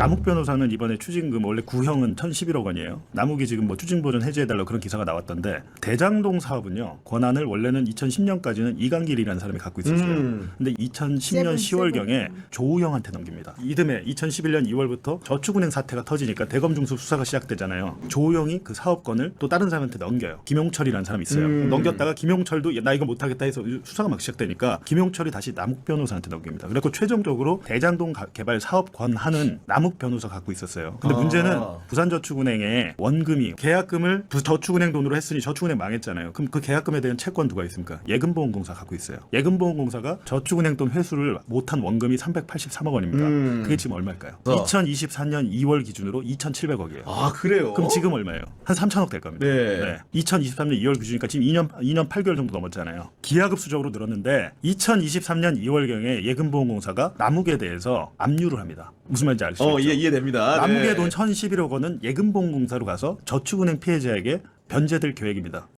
남욱 변호사는 이번에 추징금 원래 구형은 1,011억 원이에요. 남욱이 지금 뭐 추징 보전 해제해달라 그런 기사가 나왔던데 대장동 사업은요 권한을 원래는 2010년까지는 이강길이라는 사람이 갖고 있었어요. 음. 근데 2010년 세븐, 10월 경에 세븐. 조우영한테 넘깁니다. 이듬해 2011년 2월부터 저축은행 사태가 터지니까 대검 중수 수사가 시작되잖아요. 조우영이 그 사업권을 또 다른 사람한테 넘겨요. 김용철이라는 사람이 있어요. 음. 넘겼다가 김용철도 나 이거 못하겠다 해서 수사가 막 시작되니까 김용철이 다시 남욱 변호사한테 넘깁니다. 그래서 최종적으로 대장동 가- 개발 사업 권한은 남욱 변호사 갖고 있었어요. 근데 아. 문제는 부산저축은행의 원금이 계약금을 부- 저축은행 돈으로 했으니 저축은행 망했잖아요. 그럼 그 계약금에 대한 채권 누가 있습니까? 예금보험공사 갖고 있어요. 예금보험공사가 저축은행 돈 회수를 못한 원금이 383억 원입니다. 음. 그게 지금 얼마일까요? 어. 2024년 2월 기준으로 2,700억이에요. 아 그래요? 그럼 지금 얼마예요? 한 3천억 될 겁니다. 네. 2023년 2월 기준이니까 지금 2년 2년 8개월 정도 넘었잖아요. 기하급수적으로 늘었는데 2023년 2월경에 예금보험공사가 남욱에 대해서 압류를 합니다. 무슨 말인지 알수어 있죠? 이해 이해됩니다. 남욱의 네. 돈 1,011억 원은 예금보험공사로 가서 저축은행 피해자에게 변제될 계획입니다.